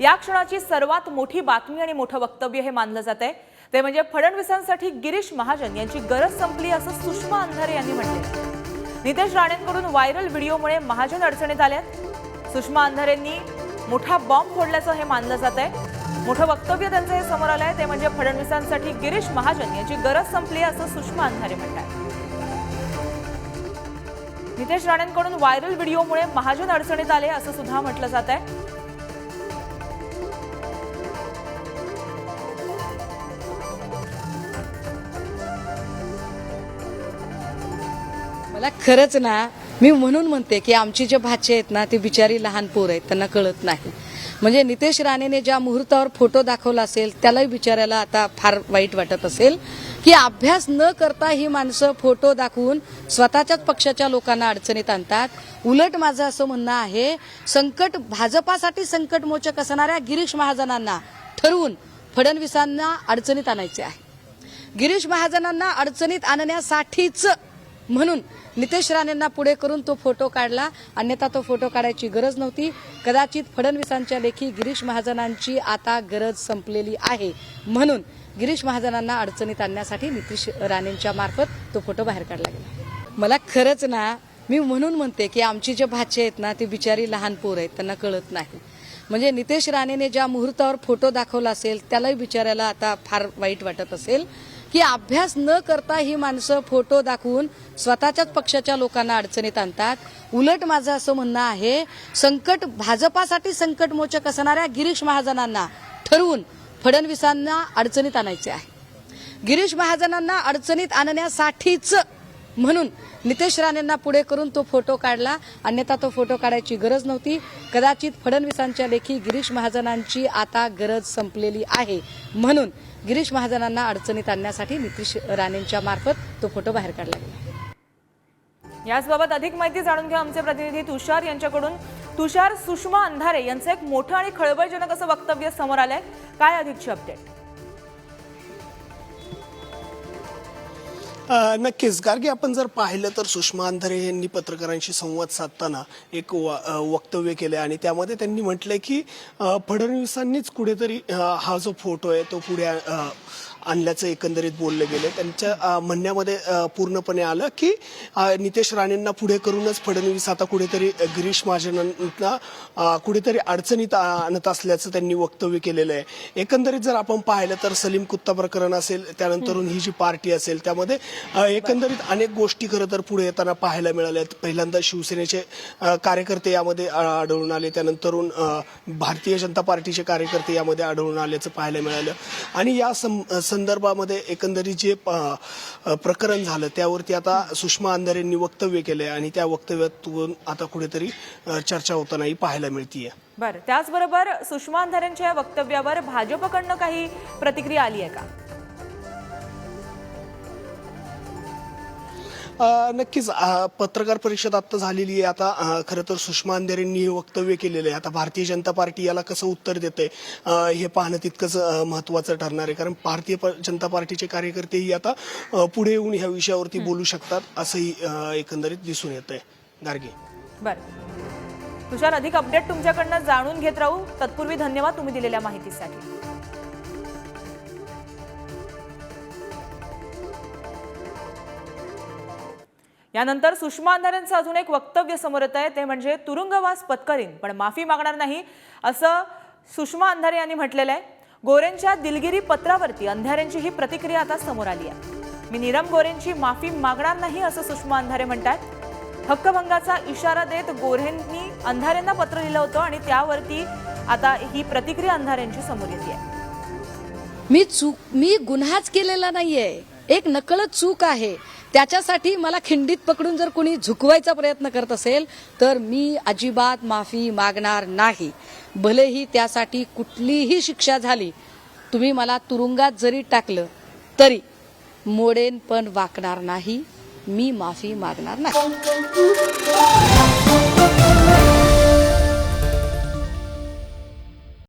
या क्षणाची सर्वात मोठी बातमी आणि मोठं वक्तव्य हे मानलं जात आहे. ते म्हणजे फडणवीसांसाठी गिरीश महाजन यांची गरज संपली असं सुषमा अंधारे यांनी म्हटले नितेश राणेंकडून व्हायरल व्हिडिओमुळे महाजन अडचणीत आल्यात. सुषमा अंधारेंनी मोठा बॉम्ब फोडल्याचं हे मानलं जात आहे. मोठं वक्तव्य त्यांचं हे समोर आलंय. ते म्हणजे फडणवीसांसाठी गिरीश महाजन यांची गरज संपली असं सुषमा अंधारे म्हणतात नितेश राणेंकडून व्हायरल व्हिडिओमुळे महाजन अडचणीत आले असं सुद्धा म्हटलं जात आहे. मला खरंच ना मी म्हणून म्हणते की आमची जे भाचे आहेत ना ते बिचारी लहान पोर आहेत त्यांना कळत नाही. म्हणजे नितेश राणेने ज्या मुहूर्तावर फोटो दाखवला असेल त्यालाही बिचाऱ्याला आता फार वाईट वाटत असेल. की अभ्यास न करता ही माणसं फोटो दाखवून स्वतःच्याच पक्षाच्या लोकांना अडचणीत आणतात. उलट माझं असं म्हणणं आहे संकट भाजपासाठी संकटमोचक असणाऱ्या गिरीश महाजनांना ठरवून फडणवीसांना अडचणीत आणायचे आहे. गिरीश महाजनांना अडचणीत आणण्यासाठीच म्हणून नितेश राणेंना पुढे करून तो फोटो काढला. अन्यथा तो फोटो काढायची गरज नव्हती. कदाचित फडणवीसांच्या लेखी गिरीश महाजनांची आता गरज संपलेली आहे. म्हणून गिरीश महाजनांना अडचणीत आणण्यासाठी नितीश राणेंच्या मार्फत तो फोटो बाहेर काढला गेला. मला खरंच ना मी म्हणून म्हणते की आमची जे भाचे आहेत ना ते बिचारी लहान पोर आहेत त्यांना कळत नाही. म्हणजे नितेश राणेने ज्या मुहूर्तावर फोटो दाखवला असेल त्यालाही बिचाऱ्याला आता फार वाईट वाटत असेल. की अभ्यास न करता ही माणसं फोटो दाखवून स्वतःच्याच पक्षाच्या लोकांना अडचणीत आणतात. उलट माझं असं म्हणणं आहे संकट भाजपासाठी संकटमोचक असणाऱ्या गिरीश महाजनांना ठरवून फडणवीसांना अडचणीत आणायचे आहे. गिरीश महाजनांना अडचणीत आणण्यासाठीच म्हणून नितेश राणेंना पुढे करून तो फोटो काढला. अन्यथा तो फोटो काढायची गरज नव्हती. कदाचित फडणवीसांच्या लेखी गिरीश महाजनांची आता गरज संपलेली आहे. म्हणून गिरीश महाजनांना अडचणीत आणण्यासाठी नितीश राणेंच्या मार्फत तो फोटो बाहेर काढला गेला. याचबाबत अधिक माहिती जाणून घ्या आमचे प्रतिनिधी तुषार यांच्याकडून. तुषार सुषमा अंधारे यांचं एक मोठं आणि खळबळजनक असं वक्तव्य समोर आलंय. काय अधिकची अपडेट नक्कीच. कारण की आपण जर पाहिलं तर सुषमा अंधारे यांनी पत्रकारांशी संवाद साधताना एक वक्तव्य केलं आणि त्यामध्ये त्यांनी म्हटलंय की फडणवीसांनीच कुठेतरी हा जो फोटो आहे तो पुढे आणल्याचं एकंदरीत बोललं गेलं. त्यांच्या म्हणण्यामध्ये पूर्णपणे आलं की नितेश राणेंना पुढे करूनच फडणवीस आता कुठेतरी गिरीश महाजनांना कुठेतरी अडचणीत आणत असल्याचं त्यांनी वक्तव्य केलेलं आहे. एकंदरीत जर आपण पाहिलं तर सलीम कुत्ता प्रकरण असेल त्यानंतरून ही जी पार्टी असेल त्यामध्ये एकंदरीत अनेक गोष्टी खरं तर पुढे येताना पाहायला मिळाल्या पहिल्यांदा शिवसेनेचे कार्यकर्ते यामध्ये आढळून आले. त्यानंतरून भारतीय जनता पार्टीचे कार्यकर्ते यामध्ये आढळून आल्याचं पाहायला मिळालं. आणि या सं- संदर्भामध्ये एकंदरीत जे प्रकरण झालं त्यावरती आता सुषमा अंधारेंनी वक्तव्य केलंय आणि त्या वक्तव्यातून आता कुठेतरी चर्चा होतानाही पाहायला मिळतीये. बरं त्याचबरोबर सुषमा अंधारेंच्या या वक्तव्यावर भाजपकडनं काही प्रतिक्रिया आली आहे का? नक्कीच पत्रकार परिषद आता झालेली आहे. आता खरं तर सुषमा अंधारेंनी हे वक्तव्य केलेलं आहे. आता भारतीय जनता पार्टी याला कसं उत्तर देते हे पाहणं तितकंच महत्त्वाचं ठरणार आहे. कारण भारतीय जनता पार्टीचे कार्यकर्तेही आता पुढे येऊन ह्या विषयावरती बोलू शकतात असंही एकंदरीत दिसून येत आहे गार्गे. बरं. तुषार अधिक अपडेट तुमच्याकडनं जाणून घेत राहू. तत्पूर्वी धन्यवाद तुम्ही दिलेल्या माहितीसाठी. यानंतर सुषमा अंधारेंचं अजून एक वक्तव्य समोर येत आहे ते म्हणजे तुरुंगवास पत्करीन. पण माफी मागणार नाही असं सुषमा अंधारे यांनी म्हटलेलं आहे. गोरेंच्या दिलगिरी पत्रावरती अंधारेंची ही प्रतिक्रिया आता समोर आली आहे. मी नीरम गोरेंची माफी मागणार नाही असं सुषमा अंधारे म्हणतात हक्कभंगाचा इशारा देत गोऱ्हेंनी अंधारेंना पत्र लिहिलं होतं आणि त्यावरती आता ही प्रतिक्रिया अंधारेंची समोर येते मी चूक मी गुन्हाच केलेला नाहीये. एक नकळत चूक आहे. त्याच्यासाठी मला खिंडीत पकडून जर कोणी झुकवायचा प्रयत्न करत असेल तर मी अजिबात माफी मागणार नाही. भलेही त्यासाठी कुठलीही शिक्षा झाली तुम्ही मला तुरुंगात जरी टाकलं तरी मोडेन पण वाकणार नाही मी माफी मागणार नाही.